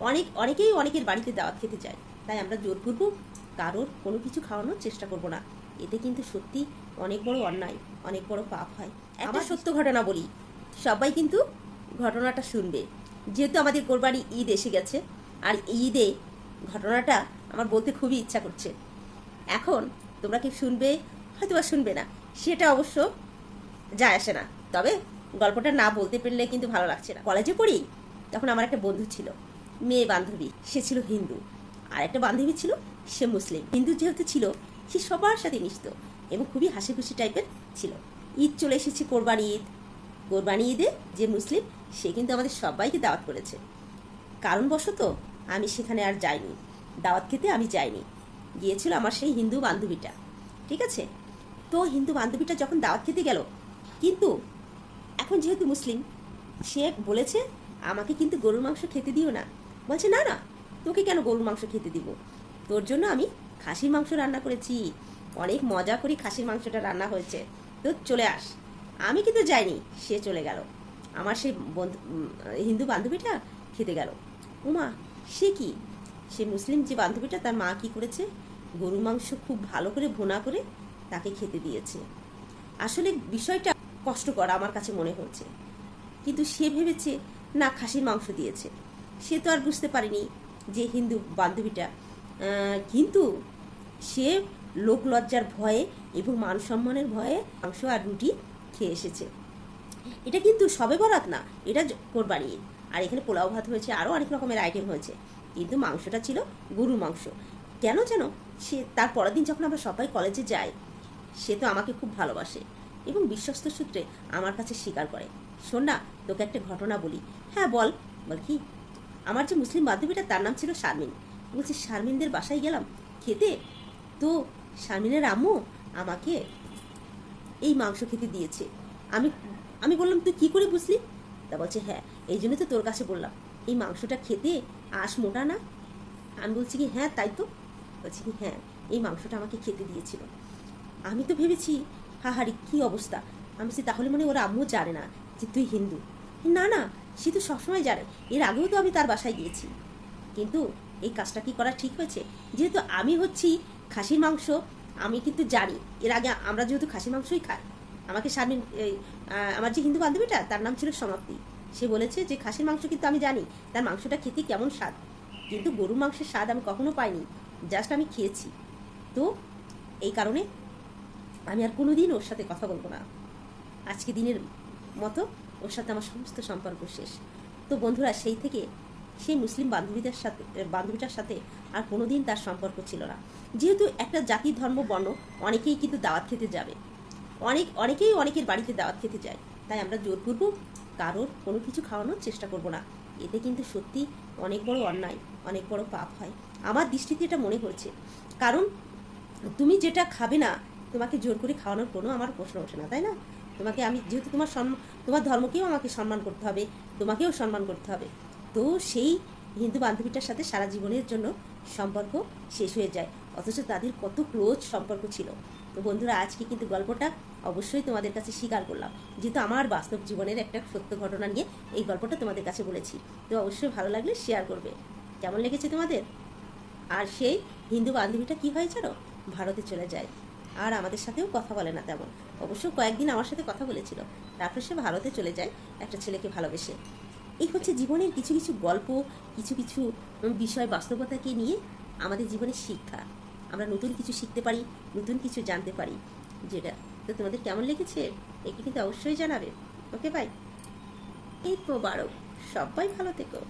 অনেক অনেকেই অনেকের বাড়িতে দাওয়াত খেতে যায়। তাই আমরা জোরপূর্বক কারোর কোনো কিছু খাওয়ানোর চেষ্টা করব না। এতে কিন্তু সত্যি অনেক বড় অন্যায় অনেক বড় পাপ হয়। একটা সত্য ঘটনা বলি। সবাই কিন্তু ঘটনাটা শুনবে। যেহেতু আমাদের কোরবানি ঈদ এসে গেছে আর ঈদে ঘটনাটা আমার বলতে খুবই ইচ্ছা করছে। এখন তোমরা কি শুনবে? হয়তো বা শুনবে না। সেটা অবশ্য যায় আসে না। তবে গল্পটা না বলতে পারলে কিন্তু ভালো লাগছে না। কলেজে পড়ি? তখন আমার একটা বন্ধু ছিল। মেয়ে বান্ধবী, সে ছিল হিন্দু। আর একটা বান্ধবী ছিল, সে মুসলিম। হিন্দু যেহেতু ছিল, সে সবার সাথে মিশত এবং খুবই হাসি খুশি টাইপের ছিল। ঈদ চলে এসেছে কোরবানি ঈদ। কোরবানি ঈদে যে মুসলিম, সে কিন্তু আমাদের সবাইকে দাওয়াত করেছে। কারণবশত আমি সেখানে আর যাইনি। দাওয়াত খেতে আমি যাইনি। গিয়েছিল আমার সেই হিন্দু বান্ধবীটা। ঠিক আছে? তো হিন্দু বান্ধবীটা যখন দাওয়াত খেতে গেল, কিন্তু এখন যেহেতু মুসলিম, সে বলেছে, আমাকে কিন্তু গরুর মাংস খেতে দিও না। বলছে, না না, তোকে কেন গরুর মাংস খেতে দিব? তোর জন্য আমি খাসির মাংস রান্না করেছি। অনেক মজা করে খাসির মাংসটা রান্না হয়েছে। তো চলে আস। আমি কিন্তু যাইনি, সে চলে গেল। আমার সেই বন্ধু হিন্দু বান্ধবীটা খেতে গেল। উমা, সে কি? সে মুসলিম যে বান্ধবীটা, তার মা কি করেছে? গরু মাংস খুব ভালো করে ভুনা করে তাকে খেতে দিয়েছে। আসলে বিষয়টা কষ্টকর আমার কাছে মনে হচ্ছে কিন্তু সে ভেবেছে, না, খাসির মাংস দিয়েছে। সে তো আর বুঝতে পারেনি যে হিন্দু বান্ধবীটা। কিন্তু সে লোক লজ্জার ভয়ে এবং মান সম্মানের ভয়ে মাংস আর রুটি খেয়ে এসেছে। এটা কিন্তু সবে বরাত না, এটা কোরবানি। আর এখানে পোলাও ভাত হয়েছে, আরও অনেক রকমের আইটেম হয়েছে। কিন্তু মাংসটা ছিল গরুর মাংস। কেন যেন সে তার পরের দিন যখন আমরা সবাই কলেজে যাই, সে তো আমাকে খুব ভালোবাসে এবং বিশ্বস্ত সূত্রে আমার কাছে স্বীকার করে। শোন না, তোকে একটা ঘটনা বলি। হ্যাঁ বল। বল কি? আমার যে মুসলিম বান্ধবীটা তার নাম ছিল শারমিন। বলছি, শারমিনদের বাসায় গেলাম খেতে? তো শারমিনের আম্মু আমাকে এই মাংস খেতে দিয়েছে। আমি আমি বললাম, তুই কি করে বুঝলি? তা বলছে হ্যাঁ এই জন্য তো তোর কাছে বললাম, এই মাংসটা খেতে আস মোটা না? আমি বলছি কি হ্যাঁ তাই তো। বলছি কি হ্যাঁ এই মাংসটা আমাকে খেতে দিয়েছিল। আমি তো ভেবেছি, হাহারি, কি অবস্থা? আমি বলছি, তাহলে মনে ওর আম্মু জানে না যে তুই হিন্দু। না না সে তো সবসময় জানে, এর আগেও তো আমি তার বাসায় গিয়েছি। কিন্তু এই কাজটা কি করা ঠিক হয়েছে? যেহেতু আমি হচ্ছি খাসির মাংস, আমি কিন্তু জানি, এর আগে আমরা যেহেতু খাসির মাংসই খাই, আমাকে শারমিন আমার যে হিন্দু বান্ধবীটা, তার নাম ছিল সমাপ্তি। সে বলেছে যে খাসির মাংস কিন্তু আমি জানি, তার মাংসটা খেতে কেমন স্বাদ। কিন্তু গরুর মাংসের স্বাদ আমি কখনো পাইনি জাস্ট আমি খেয়েছি। তো এই কারণে আমি আর কোনোদিন ওর সাথে কথা বলব না। আজকে দিনের মতো ওর সাথে আমার সমস্ত সম্পর্ক শেষ। তো বন্ধুরা, সেই থেকে সেই মুসলিম বান্ধবীদের সাথে বান্ধবীটার সাথে আর কোনোদিন তার সম্পর্ক ছিল না। যেহেতু একটা জাতি ধর্ম বর্ণ অনেকেই কিন্তু দাওয়াত খেতে যাবে। অনেক, অনেকেই অনেকের বাড়িতে দাওয়াত খেতে যায়। তাই আমরা জোর জোরপূর্বক কারোর কোনো কিছু খাওয়ানোর চেষ্টা করব না। এতে কিন্তু সত্যি অনেক বড় অন্যায়, অনেক বড় পাপ হয়। আমার দৃষ্টিতে এটা মনে হচ্ছে কারণ তুমি যেটা খাবে না, তোমাকে জোর করে খাওয়ানোর কোনো আমার প্রশ্ন ওঠে না, তাই না? তোমাকে আমি, যেহেতু তোমার তোমার ধর্মকেও আমাকে সম্মান করতে হবে, তোমাকেও সম্মান করতে হবে। তো সেই হিন্দু বান্ধবীটার সাথে সারা জীবনের জন্য সম্পর্ক শেষ হয়ে যায়। অথচ তাদের কত ক্লোজ সম্পর্ক ছিল। তো বন্ধুরা, আজকে কিন্তু গল্পটা অবশ্যই তোমাদের কাছে স্বীকার করলাম। যেহেতু আমার বাস্তব জীবনের একটা সত্য ঘটনা নিয়ে এই গল্পটা তোমাদের কাছে বলেছি। তো অবশ্যই ভালো লাগলে শেয়ার করবে। কেমন লেগেছে তোমাদের? আর সেই হিন্দু বান্ধবীটা কি হয় জানো? ভারতে চলে যায়। আর আমাদের সাথেও কথা বলে না তেমন। অবশ্য কয়েকদিন আমার সাথে কথা বলেছিল। তারপর সে ভারতে চলে যায় একটা ছেলেকে ভালোবেসে। এই হচ্ছে জীবনের কিছু কিছু গল্প, কিছু কিছু বিষয় বাস্তবতাকে নিয়ে আমাদের জীবনের শিক্ষা। আমরা নতুন কিছু শিখতে পারি, নতুন কিছু জানতে পারি। যেটা, তো তোমাদের কেমন লেগেছে? একে কিন্তু অবশ্যই জানাবে। ওকে বাই এই বারো। সবাই ভালো থেকো।